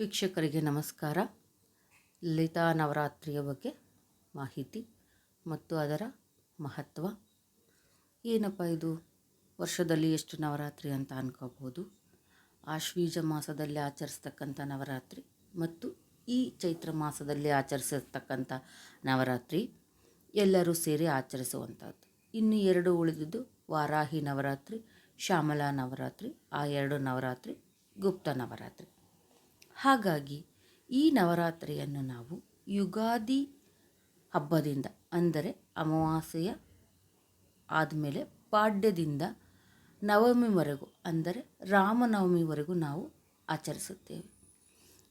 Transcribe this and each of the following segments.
ವೀಕ್ಷಕರಿಗೆ ನಮಸ್ಕಾರ. ಲಲಿತಾ ನವರಾತ್ರಿಯ ಬಗ್ಗೆ ಮಾಹಿತಿ ಮತ್ತು ಅದರ ಮಹತ್ವ. ಏನಪ್ಪ ಇದು? ವರ್ಷದಲ್ಲಿ ಎಷ್ಟು ನವರಾತ್ರಿ ಅಂತ ಅನ್ಕೋಬೋದು ಆಶ್ವೀಜ ಮಾಸದಲ್ಲಿ ಆಚರಿಸ್ತಕ್ಕಂಥ ನವರಾತ್ರಿ ಮತ್ತು ಈ ಚೈತ್ರ ಮಾಸದಲ್ಲಿ ಆಚರಿಸಿರ್ತಕ್ಕಂಥ ನವರಾತ್ರಿ ಎಲ್ಲರೂ ಸೇರಿ ಆಚರಿಸುವಂಥದ್ದು. ಇನ್ನು ಎರಡು ಉಳಿದಿದ್ದು ವಾರಾಹಿ ನವರಾತ್ರಿ, ಶ್ಯಾಮಲಾ ನವರಾತ್ರಿ, ಆ ಎರಡು ನವರಾತ್ರಿ ಗುಪ್ತ ನವರಾತ್ರಿ. ಹಾಗಾಗಿ ಈ ನವರಾತ್ರಿಯನ್ನು ನಾವು ಯುಗಾದಿ ಹಬ್ಬದಿಂದ, ಅಂದರೆ ಅಮಾವಾಸ್ಯೆಯ ಆದಮೇಲೆ ಪಾಡ್ಯದಿಂದ ನವಮಿವರೆಗೂ ಅಂದರೆ ರಾಮನವಮಿವರೆಗೂ ನಾವು ಆಚರಿಸುತ್ತೇವೆ.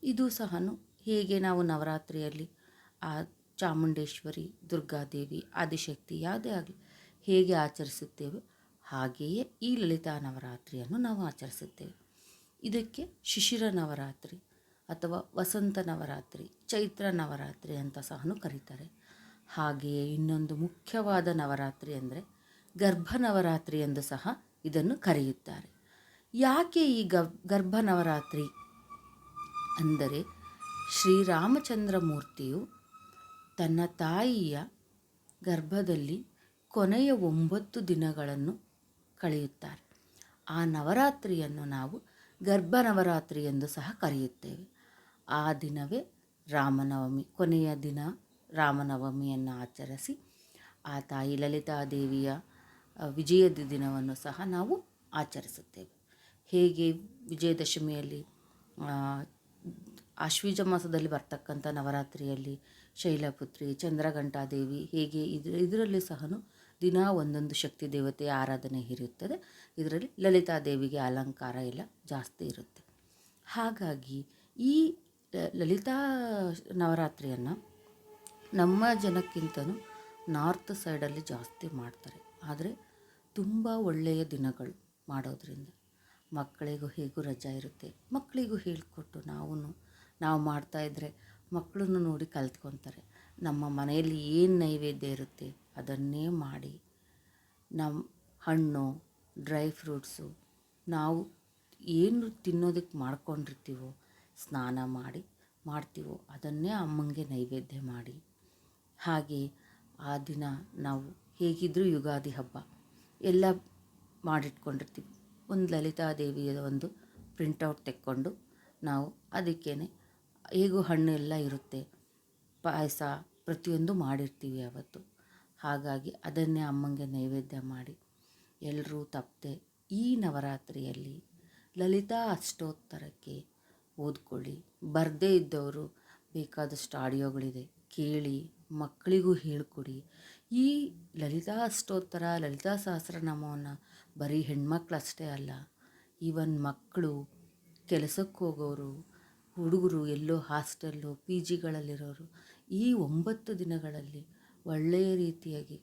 ಇದು ಸಹ ಹೇಗೆ ನಾವು ನವರಾತ್ರಿಯಲ್ಲಿ ಆ ಚಾಮುಂಡೇಶ್ವರಿ, ದುರ್ಗಾದೇವಿ, ಆದಿಶಕ್ತಿ ಯಾವುದೇ ಆಗಲಿ ಹೇಗೆ ಆಚರಿಸುತ್ತೇವೆ, ಹಾಗೆಯೇ ಈ ಲಲಿತಾ ನವರಾತ್ರಿಯನ್ನು ನಾವು ಆಚರಿಸುತ್ತೇವೆ. ಇದಕ್ಕೆ ಶಿಶಿರ ನವರಾತ್ರಿ ಅಥವಾ ವಸಂತ ನವರಾತ್ರಿ, ಚೈತ್ರ ನವರಾತ್ರಿ ಅಂತ ಸಹ ಕರೀತಾರೆ. ಹಾಗೆಯೇ ಇನ್ನೊಂದು ಮುಖ್ಯವಾದ ನವರಾತ್ರಿ ಅಂದರೆ ಗರ್ಭ ನವರಾತ್ರಿ ಎಂದು ಸಹ ಇದನ್ನು ಕರೆಯುತ್ತಾರೆ. ಯಾಕೆ ಈ ಗರ್ಭ ನವರಾತ್ರಿ ಅಂದರೆ ಶ್ರೀರಾಮಚಂದ್ರ ಮೂರ್ತಿಯು ತನ್ನ ತಾಯಿಯ ಗರ್ಭದಲ್ಲಿ ಕೊನೆಯ ಒಂಬತ್ತು ದಿನಗಳನ್ನು ಕಳೆಯುತ್ತಾರೆ. ಆ ನವರಾತ್ರಿಯನ್ನು ನಾವು ಗರ್ಭ ನವರಾತ್ರಿ ಎಂದು ಸಹ ಕರೆಯುತ್ತೇವೆ. ಆ ದಿನವೇ ರಾಮನವಮಿ, ಕೊನೆಯ ದಿನ ರಾಮನವಮಿಯನ್ನು ಆಚರಿಸಿ ಆ ತಾಯಿ ಲಲಿತಾದೇವಿಯ ವಿಜಯದ ದಿನವನ್ನು ಸಹ ನಾವು ಆಚರಿಸುತ್ತೇವೆ. ಹೇಗೆ ವಿಜಯದಶಮಿಯಲ್ಲಿ ಆಶ್ವೀಜ ಮಾಸದಲ್ಲಿ ಬರ್ತಕ್ಕಂಥ ನವರಾತ್ರಿಯಲ್ಲಿ ಶೈಲಪುತ್ರಿ, ಚಂದ್ರಘಂಟಾದೇವಿ ಹೇಗೆ ಇದ್ರ ಇದರಲ್ಲಿ ಸಹ ದಿನ ಒಂದೊಂದು ಶಕ್ತಿ ದೇವತೆ ಆರಾಧನೆ ಇರುತ್ತದೆ ಇದರಲ್ಲಿ ಲಲಿತಾದೇವಿಗೆ ಅಲಂಕಾರ ಎಲ್ಲ ಜಾಸ್ತಿ ಇರುತ್ತೆ. ಹಾಗಾಗಿ ಈ ಲಲಿತಾ ನವರಾತ್ರಿಯನ್ನು ನಮ್ಮ ಜನಕ್ಕಿಂತನೂ ನಾರ್ತ್ ಸೈಡಲ್ಲಿ ಜಾಸ್ತಿ ಮಾಡ್ತಾರೆ. ಆದರೆ ತುಂಬ ಒಳ್ಳೆಯ ದಿನಗಳು ಮಾಡೋದ್ರಿಂದ. ಮಕ್ಕಳಿಗೂ ಹೇಗೂ ರಜಾ ಇರುತ್ತೆ. ಮಕ್ಕಳಿಗೂ ಹೇಳಿಕೊಟ್ಟು ನಾವು ನಾವು ಮಾಡ್ತಾಯಿದ್ರೆ ಮಕ್ಕಳನ್ನು ನೋಡಿ ಕಲ್ತ್ಕೊತಾರೆ. ನಮ್ಮ ಮನೆಯಲ್ಲಿ ಏನು ನೈವೇದ್ಯ ಇರುತ್ತೆ ಅದನ್ನೇ ಮಾಡಿ ನಮ್ಮ ಹಣ್ಣು, ಡ್ರೈ ಫ್ರೂಟ್ಸು ನಾವು ಏನು ತಿನ್ನೋದಕ್ಕೆ ಮಾಡ್ಕೊಂಡಿರ್ತೀವೋ ಸ್ನಾನ ಮಾಡಿ ಮಾಡ್ತೀವೋ ಅದನ್ನೇ ಅಮ್ಮಂಗೆ ನೈವೇದ್ಯ ಮಾಡಿ. ಹಾಗೆ ಆ ದಿನ ನಾವು ಹೇಗಿದ್ದರೂ ಯುಗಾದಿ ಹಬ್ಬ ಎಲ್ಲ ಮಾಡಿಟ್ಕೊಂಡಿರ್ತೀವಿ. ಒಂದು ಲಲಿತಾದೇವಿಯ ಒಂದು ಪ್ರಿಂಟೌಟ್ ತೆಕ್ಕೊಂಡು ನಾವು ಅದಕ್ಕೇ ಹೇಗೂ ಹಣ್ಣು ಎಲ್ಲ ಇರುತ್ತೆ, ಪಾಯಸ ಪ್ರತಿಯೊಂದು ಮಾಡಿರ್ತೀವಿ ಅವತ್ತು. ಹಾಗಾಗಿ ಅದನ್ನೇ ಅಮ್ಮಂಗೆ ನೈವೇದ್ಯ ಮಾಡಿ ಎಲ್ಲರೂ ತಪ್ಪದೆ ಈ ನವರಾತ್ರಿಯಲ್ಲಿ ಲಲಿತಾ ಅಷ್ಟೋತ್ತರಕ್ಕೆ ಓದ್ಕೊಳ್ಳಿ. ಬರದೇ ಇದ್ದವರು ಬೇಕಾದಷ್ಟು ಆಡಿಯೋಗಳಿದೆ. ಕೇಳಿ, ಮಕ್ಕಳಿಗೂ ಹೇಳಿಕೊಡಿ. ಈ ಲಲಿತಾ ಅಷ್ಟೋತ್ತರ, ಲಲಿತಾ ಸಹಸ್ರನಾಮವನ್ನು ಬರೀ ಹೆಣ್ಮಕ್ಳಷ್ಟೇ ಅಲ್ಲ, ಈವನ್ ಮಕ್ಕಳು, ಕೆಲಸಕ್ಕೆ ಹೋಗೋರು, ಹುಡುಗರು, ಎಲ್ಲೋ ಹಾಸ್ಟೆಲ್ಲು, ಪಿ ಜಿಗಳಲ್ಲಿರೋರು, ಈ ಒಂಬತ್ತು ದಿನಗಳಲ್ಲಿ ಒಳ್ಳೆಯ ರೀತಿಯಾಗಿ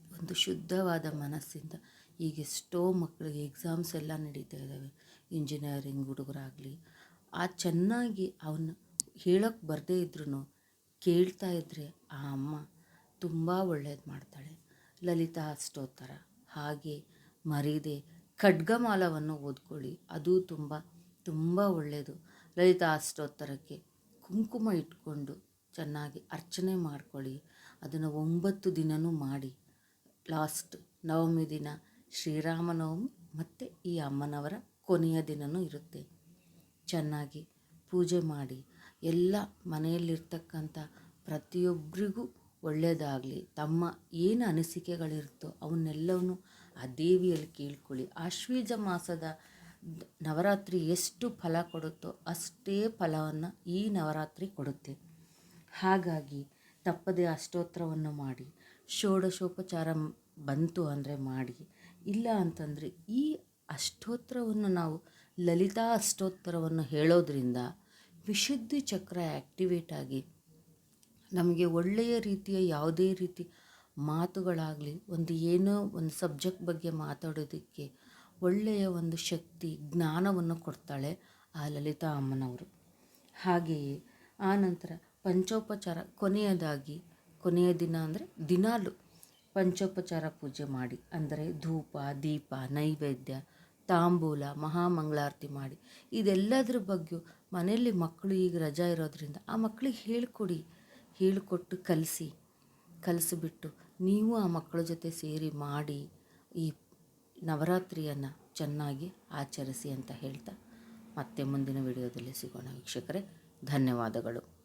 ಒಂದು ಶುದ್ಧವಾದ ಮನಸ್ಸಿಂದ ಈಗ ಎಷ್ಟೋ ಮಕ್ಕಳಿಗೆ ಎಕ್ಸಾಮ್ಸ್ ಎಲ್ಲ ನಡೀತಾ ಇದ್ದಾವೆ. ಇಂಜಿನಿಯರಿಂಗ್ ಹುಡುಗರಾಗಲಿ ಆ ಚೆನ್ನಾಗಿ ಅವನ್ನ ಹೇಳೋಕ್ಕೆ ಬರದೇ ಇದ್ರೂ ಕೇಳ್ತಾ ಇದ್ದರೆ ಆ ಅಮ್ಮ ತುಂಬ ಒಳ್ಳೇದು ಮಾಡ್ತಾಳೆ. ಲಲಿತಾ ಅಷ್ಟೋತ್ತರ. ಹಾಗೆ ಮರೀದೆ ಖಡ್ಗಮಾಲವನ್ನು ಓದ್ಕೊಳ್ಳಿ. ಅದು ತುಂಬ ತುಂಬ ಒಳ್ಳೆಯದು ಲಲಿತಾ ಅಷ್ಟೋತ್ತರಕ್ಕೆ ಕುಂಕುಮ ಇಟ್ಕೊಂಡು ಚೆನ್ನಾಗಿ ಅರ್ಚನೆ ಮಾಡ್ಕೊಳ್ಳಿ. ಅದನ್ನು ಒಂಬತ್ತು ದಿನವೂ ಮಾಡಿ. ಲಾಸ್ಟ್ ನವಮಿ ದಿನ ಶ್ರೀರಾಮನವಮಿ ಮತ್ತು ಈ ಅಮ್ಮನವರ ಕೊನೆಯ ದಿನವೂ ಇರುತ್ತೆ. ಚೆನ್ನಾಗಿ ಪೂಜೆ ಮಾಡಿ, ಎಲ್ಲ ಮನೆಯಲ್ಲಿರ್ತಕ್ಕಂಥ ಪ್ರತಿಯೊಬ್ಬರಿಗೂ ಒಳ್ಳೆಯದಾಗಲಿ, ತಮ್ಮ ಏನು ಅನಿಸಿಕೆಗಳಿರುತ್ತೋ ಅವನ್ನೆಲ್ಲವನ್ನು ಆ ದೇವಿಯಲ್ಲಿ ಕೇಳ್ಕೊಳ್ಳಿ. ಆಶ್ವೀಜ ಮಾಸದ ನವರಾತ್ರಿ ಎಷ್ಟು ಫಲ ಕೊಡುತ್ತೋ ಅಷ್ಟೇ ಫಲವನ್ನು ಈ ನವರಾತ್ರಿ ಕೊಡುತ್ತೆ. ಹಾಗಾಗಿ ತಪ್ಪದೆ ಅಷ್ಟೋತ್ತರವನ್ನು ಮಾಡಿ, ಷೋಡಶೋಪಚಾರ ಬಂತು ಅಂದರೆ ಮಾಡಿ, ಇಲ್ಲ ಅಂತಂದರೆ ಈ ಅಷ್ಟೋತ್ತರವನ್ನು ನಾವು ಲಲಿತಾ ಅಷ್ಟೋತ್ತರವನ್ನು ಹೇಳೋದ್ರಿಂದ ವಿಶುದ್ಧಿ ಚಕ್ರ ಆ್ಯಕ್ಟಿವೇಟ್ ಆಗಿ ನಮಗೆ ಒಳ್ಳೆಯ ರೀತಿಯ ಯಾವುದೇ ರೀತಿ ಮಾತುಗಳಾಗಲಿ, ಒಂದು ಏನೋ ಒಂದು ಸಬ್ಜೆಕ್ಟ್ ಬಗ್ಗೆ ಮಾತಾಡೋದಕ್ಕೆ ಒಳ್ಳೆಯ ಒಂದು ಶಕ್ತಿ, ಜ್ಞಾನವನ್ನು ಕೊಡ್ತಾಳೆ ಆ ಲಲಿತಾ ಅಮ್ಮನವರು. ಹಾಗೆಯೇ ಆನಂತರ ಪಂಚೋಪಚಾರ ಕೊನೆಯದಾಗಿ, ಕೊನೆಯ ದಿನ ಅಂದರೆ ದಿನಾಲು ಪಂಚೋಪಚಾರ ಪೂಜೆ ಮಾಡಿ. ಅಂದರೆ ಧೂಪ, ದೀಪ, ನೈವೇದ್ಯ ತಾಂಬೂಲ, ಮಹಾಮಂಗಳಾರತಿ ಮಾಡಿ. ಇದೆಲ್ಲದ್ರ ಬಗ್ಗೆ ಮನೆಯಲ್ಲಿ ಮಕ್ಕಳು ಈಗ ರಜಾ ಇರೋದ್ರಿಂದ ಆ ಮಕ್ಕಳಿಗೆ ಹೇಳಿಕೊಡಿ. ಹೇಳಿಕೊಟ್ಟು ಕಲಿಸಿ. ಕಲಿಸಿಬಿಟ್ಟು ನೀವು ಆ ಮಕ್ಕಳ ಜೊತೆ ಸೇರಿ ಮಾಡಿ ಈ ನವರಾತ್ರಿಯನ್ನು ಚೆನ್ನಾಗಿ ಆಚರಿಸಿ ಅಂತ ಹೇಳ್ತಾ ಮತ್ತೆ ಮುಂದಿನ ವಿಡಿಯೋದಲ್ಲಿ ಸಿಗೋಣ. ವೀಕ್ಷಕರೇ, ಧನ್ಯವಾದಗಳು.